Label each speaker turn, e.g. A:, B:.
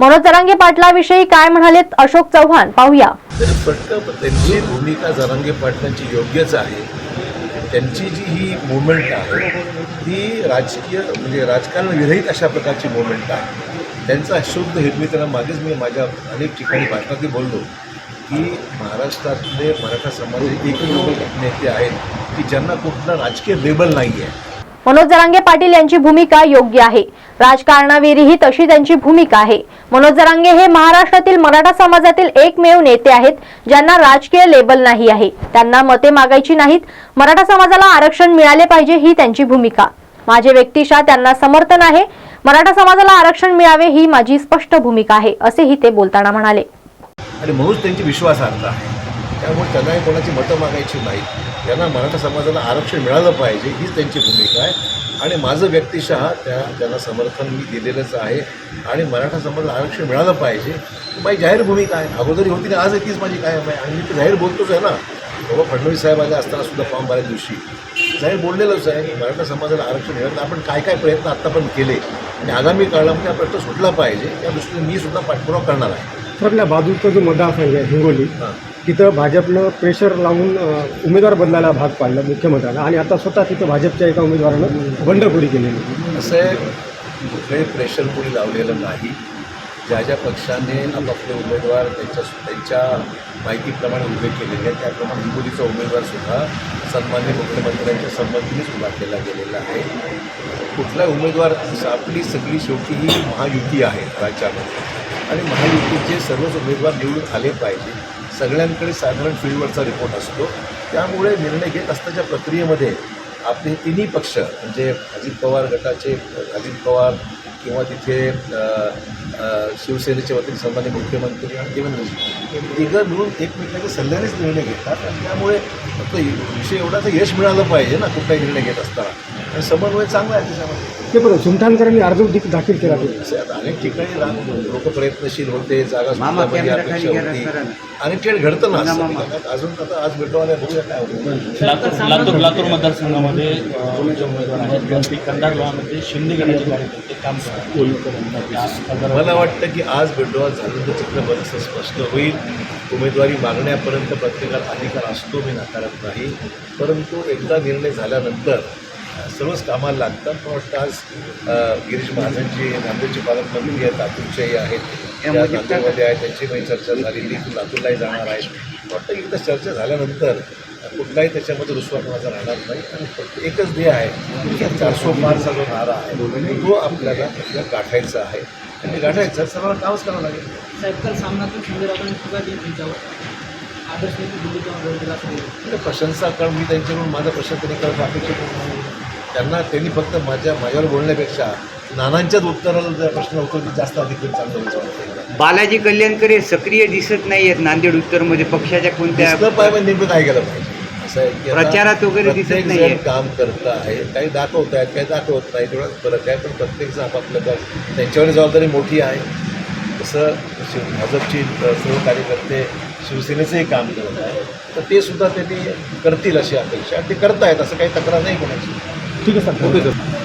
A: मनोज जरांगे पाटलाविषयी काय म्हणालेत? अशोक चव्हाण पाहूया.
B: तर फक्त त्यांची भूमिका जरांगे पाटलांची योग्यच आहे. त्यांची जी ही मुवमेंट आहे ती राजकीय म्हणजे राजकारण विरहित अशा प्रकारची मुवमेंट आहे. त्यांचा शुद्ध हेतू मी त्यांना मागेच मी माझ्या अनेक ठिकाणी भारतातही बोललो की महाराष्ट्रातले मराठा समाजाचे एकमेव नेते आहेत की ज्यांना कुठलं राजकीय लेबल नाही आहे
A: मनोज जरांगे पाटील यांची भूमिका योग्य आहे. राजकारणाविरहित तशी त्यांची भूमिका आहे. मनोज जरांगे हे महाराष्ट्रातील मराठा समाजातील एकमेव नेते आहेत ज्यांना राजकीय लेबल नाही आहे. त्यांना मते मागायची नाहीत. मराठा समाजाला आरक्षण मिळाले पाहिजे ही त्यांची भूमिका. माझे व्यक्तिशा त्यांना समर्थन आहे. मराठा समाजाला आरक्षण मिळावे ही माझी स्पष्ट भूमिका आहे असेही ते बोलताना म्हणाले.
B: आणि म्हणूनच त्यांची विश्वासार्हता आहे. त्यामुळे त्यांनाही कोणाची मतं मागायची नाही त्यांना मराठा समाजाला आरक्षण मिळालं पाहिजे हीच त्यांची भूमिका आहे. आणि माझं व्यक्तिशः त्या त्यांना समर्थन मी दिलेलंच आहे. आणि मराठा समाजाला आरक्षण मिळालं पाहिजे माझी जाहीर भूमिका आहे. अगोदरी होती आणि आजही तीच माझी कायम आहे. आणि मी तर जाहीर बोलतोच आहे ना. बाबा फडणवीस साहेब आले असताना सुद्धा फॉर्म भरायच्या दिवशी. जाहीर बोललेलंच आहे की मराठा समाजाला आरक्षण मिळालं आपण काय काय प्रयत्न आत्तापर्यंत केले. आणि आगामी काळामध्ये हा प्रश्न सुटला पाहिजे त्या दृष्टीने मी सुद्धा पाठपुरावा करणार आहे.
C: आपल्या बाजूचा जो मतदारसंघ आहे हिंगोली
B: हां.
C: तिथं भाजपनं प्रेशर लावून उमेदवार बदलायला भाग पाडला मुख्यमंत्र्यांना. आणि आता स्वतः तिथं भाजपच्या एका उमेदवारानं बंडखोरी केलेली.
B: असं आहे कुठलंही प्रेशर कोणी लावलेलं नाही. ज्या ज्या पक्षाने आपापले उमेदवार त्यांच्या त्यांच्या माहितीप्रमाणे उभे केलेले आहेत त्याप्रमाणे हिंगोलीचा उमेदवारसुद्धा सन्मान्य मुख्यमंत्र्यांच्या संमतीनेच उभा केला गेलेला आहे. कुठला उमेदवार आपली सगळी शेवटी ही महायुती आहे राज्यामध्ये. आणि महायुतीचे सर्वच उमेदवार निवडून आले पाहिजे. सगळ्यांकडे साधारण फील्डवरचा रिपोर्ट असतो. त्यामुळे निर्णय घेत असताच्या प्रक्रियेमध्ये आपले तिन्ही पक्ष म्हणजे अजित पवार गटाचे अजित पवार किंवा तिथे शिवसेनेच्या शिवसेनेचे वतीने सन्मान्य मुख्यमंत्री आणि देवेंद्रजी तिघं मिळून एकमेकांच्या सल्ल्यानेच निर्णय घेतात. आणि त्यामुळे फक्त विषय एवढाच यश मिळालं पाहिजे ना कुठलाही निर्णय घेत असताना. समन्वय चांगला आहे त्याच्यामध्ये.
C: ते पण सुमठाणकरांनी अर्ज दिक- दाखल केला ते.
B: असे आता अनेक ठिकाणी लोक प्रयत्नशील होते जागा सुटण्यामध्ये अपेक्षा होती. अनेक ठिकाणी घडतं ना असं. अजून आता आज भेटवायला बघूया काय होतं.
D: लातूर लातूर लातूर मतदारसंघामध्ये अ, जे उमेदवार आहेत त्यांची कंधार गावामध्ये शिंदे गटाचे कार्यकर्ते काम करतात.
B: मला वाटतं की आज बेडोळा झालं तर चित्र बरंचसं स्पष्ट होईल. उमेदवारी मागण्यापर्यंत प्रत्येकाला अधिकार असतो मी नाकारत नाही. परंतु एकदा निर्णय झाल्यानंतर सर्वच कामाला लागतात. मला वाटतं आज गिरीश महाजनजी नांदेडचे पालकमंत्री आहेत लातूरचेही आहेत. नांदेडमध्ये आहेत त्यांची काही चर्चा झालेली ती लातूरलाही जाणार आहे मला वाटतं की एकदा चर्चा झाल्यानंतर कुठलाही त्याच्यामध्ये रुसवापणाचा राहणार नाही. आणि फक्त एकच ध्येय आहे की चारसो पारचा जो नारा आहे तो आपल्याला आपल्याला गाठायचा आहे. आणि ते गाठायचं सर्वांना कामच करावं लागेल.
E: साहेब काल सामनातून टीका केली त्यांच्यावर आदर्श
B: प्रशंसा करून मी त्यांच्याकडून माझा प्रश्न त्यांनी करत. अपेक्षित नाही त्यांना त्यांनी फक्त माझ्या माझ्यावर बोलण्यापेक्षा नानांच्याच उत्तराला जर प्रश्न उत्तर दिलं जास्त अधिक चांगलं.
F: बालाजी कल्याणकर हे सक्रिय दिसत नाही आहेत नांदेड उत्तरमध्ये पक्षाच्या कोणत्या
B: पाहिजे म्हणजे नेमकं काय केलं पाहिजे? असं आहे की
F: प्रचारात वगैरे दिसत.
B: जण काम करत आहे काही दाखवत आहेत काही दाखवत नाही तेवढाच फरक आहे पण प्रत्येक जण आपापलं काम त्यांच्यावर जबाबदारी मोठी आहे. तसं शिव भाजपची सर्व कार्यकर्ते शिवसेनेचंही काम करत आहे तर ते सुद्धा त्यांनी करतील अशी अपेक्षा. ते करतायत असं काही तक्रार नाही कोणाची.
C: ঠিক আছে স্যার।